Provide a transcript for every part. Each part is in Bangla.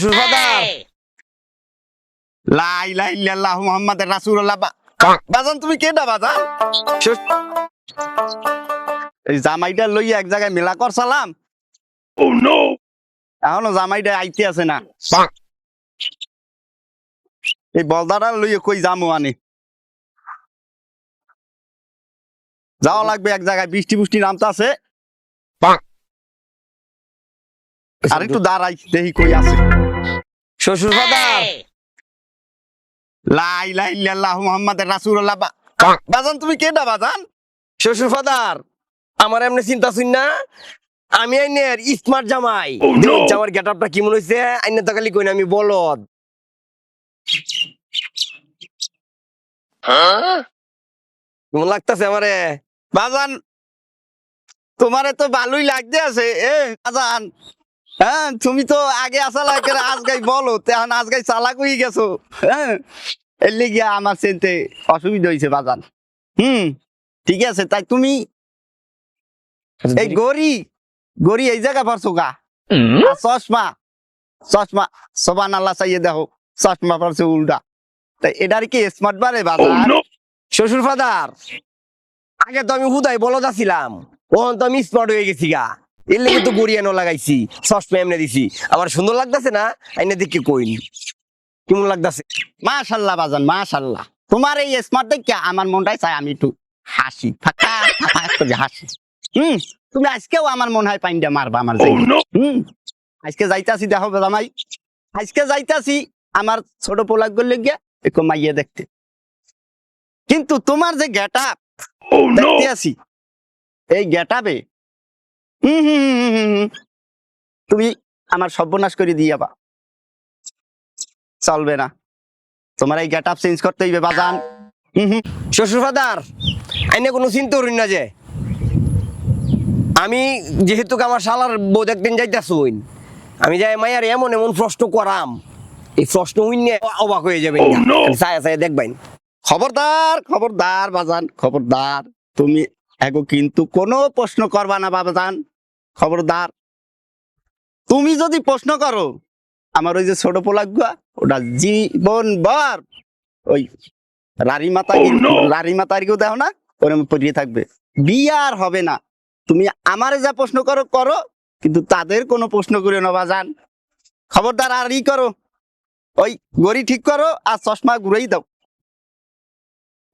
সুরফাদার লা ইলাহা ইল্লাল্লাহু মুহাম্মাদুর রাসূলুল্লাহ। বাজান তুমি কেডা বাজান? এই জামাইটা লইয়া এক জায়গায় মেলা করছালাম এখনও জামাইটা আইতে আছে না। এই বলদাটা লইয়া কই যামু আনি? যাওয়া লাগবে এক জায়গায় বৃষ্টি বুষ্টি নামতে আছে আর একটু দাঁড়াই দেখি কই আছে। শ্বশুর ফাদার লা ইলাহা ইল্লাল্লাহু মুহাম্মাদুর রাসূলুল্লাহ। বাজান তুমি কেডা বাজান? শ্বশুর ফাদার আমার এমনি চিন্তা শুন না। আমি আইনের স্মার্ট জামাই। আমার গেট আপটা কেমন হয়েছে আইনের তো খালি কই না আমি বলদ। কেমন লাগতেছে আমারে? বাজান তোমারে তো ভালোই লাগতে আছে এ বাজান। হ্যাঁ তুমি তো আগে আসা লাগে আজগাই বলো তেমন আজগাই চালাক হয়ে গেছো হ্যাঁ? এর লিগিয়া আমার চিনতে অসুবিধা হয়েছে বাজান। হুম ঠিক আছে তাই তুমি এই গড়ি গড়ি এই জায়গা পারছ গা? চশমা চশমা সবান আল্লাহ চাইয়ে দেখো চশমা পারছে উল্টা। তাই এটার কি স্মার্ট বারে বাজার শ্বশুর ফাদার আগে তো আমি হুদাই বলদ আছিলাম ওখান তো আমি স্মার্ট হয়ে গেছি গা। এর লেগে তো গড়িয়ানো লাগাইছি সসমে এমনি দিছি। আমার সুন্দর লাগতেছে না? আইনে দেখে কইন। কেমন লাগতেছে? মাশাল্লাহ বাজান মাশাল্লাহ। তোমার এই স্মার্ট দেখে আমার মনটাই চাই আমি একটু হাসি। ফাঁকা ফাঁকা করে হাসি। হুম তুমি আজকেও আমার মনে হয় পাইনটা মারবা আমার জায়গায়। হুম আজকে যাইতাছি দেখো জামাই। আজকে যাইতাছি আমার ছোট পোলাক গলে গিয়া একটু মাইয়ে দেখতে। কিন্তু তোমার যে গেট আপ দেখতে আছি। এই গেট আপে হুম হুম হুম, হুম, হুম, হুম। তুমি আমার সর্বনাশ করে দিয়ে যাবা। চলবে না। তোমার এই গেট আপ চেঞ্জ করতে হইবে বাজান। হুম হুম। শ্বশুর ফাদার আইনে কোনো চিন্তা করিন না যে। আমি যেহেতু আমার শালার বউ একদিন যাইতাছুন আমি যাই মায়ার এমন এমন প্রশ্ন করাম। এই প্রশ্ন হইনে অবাক হয়ে যাবেন চায়া চায়া দেখবেন। খবরদার খবরদার বাজান খবরদার। তুমি এগো কিন্তু কোনো প্রশ্ন করবা না বাবাজান। খবরদার। তুমি যদি প্রশ্ন করো আমার ওই যে ছোট পোলাগুয়া ওটা জীবন ভর ওই রারি মাতা রারি মাতারিকেও দেখো না ওরম পড়িয়ে থাকবে। বিয়ার হবে না। তুমি আমারে যা প্রশ্ন করো করো কিন্তু তাদের কোনো প্রশ্ন করে না বাজান। খবরদার আর ই করো। ওই গড়ি ঠিক করো আর চশমা ঘুরেই দাও।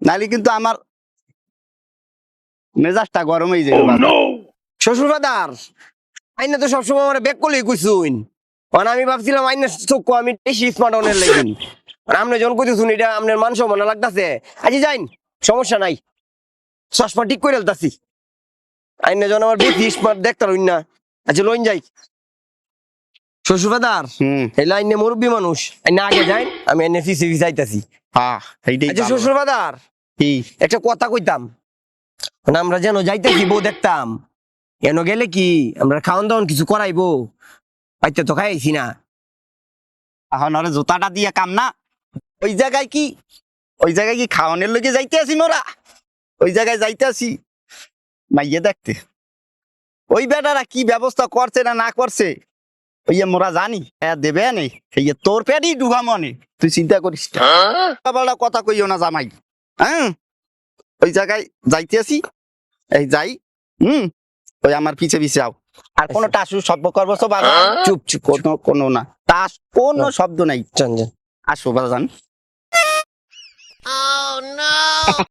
নাহলে কিন্তু আমার মেজাজটা গরম হয়ে যাবে বাবা। শ্বশুর ফাদার আইনে তো সবসময় আমার ব্যাক করলেই কইছুন কারণ আমি ভাবছিলাম আইনে চোখ আমি বেশি স্মার্ট অনের লাগিন। আর আপনি যখন কইতেছুন এটা আপনার মান সম্মান লাগতাছে। আজি যাইন সমস্যা নাই। চশমা ঠিক করে আলতাছি আইনে যখন আমার বেশি স্মার্ট দেখতার না আচ্ছা লইন যাই। শ্বশুর হুম। এই লাইনে মুরব্বী মানুষ আইনে আগে যাইন আমি এনে হ্যাঁ এইটাই আচ্ছা। শ্বশুর ফাদার কি? একটা কথা কইতাম। মানে আমরা যেন যাইতেছি বউ দেখতাম। এন গেলে কি? আমরা খাওয়ান দাওয়ান কিছু করাইবো। পাইতে তো খাইছি না। এখন ওরে জুতাটা দিয়ে কাম না। ওই জায়গায় কি? ওই জায়গায় কি খাওয়ানোর লগে যাইতে আসি মোরা ওই জায়গায় যাইতে আসি মাইয়ে দেখতে। ওই বেটারা কি ব্যবস্থা করছে না না করছে? ওই মোরা জানি। হ্যাঁ দেবে নেই তোর পেটই ডুবা মনে। তুই চিন্তা করিস না। কথা কইও না জামাই। হ্যাঁ? ওই জায়গায় যাইতে আসি এই যাই। হুম? ওই আমার পিছে পিছে আও। আর কোনো টাসু শব্দ করব সব চুপ চুপ কোনো কোনো না। তাস কোনো শব্দ নাই। চঞ্জন আসো বাজান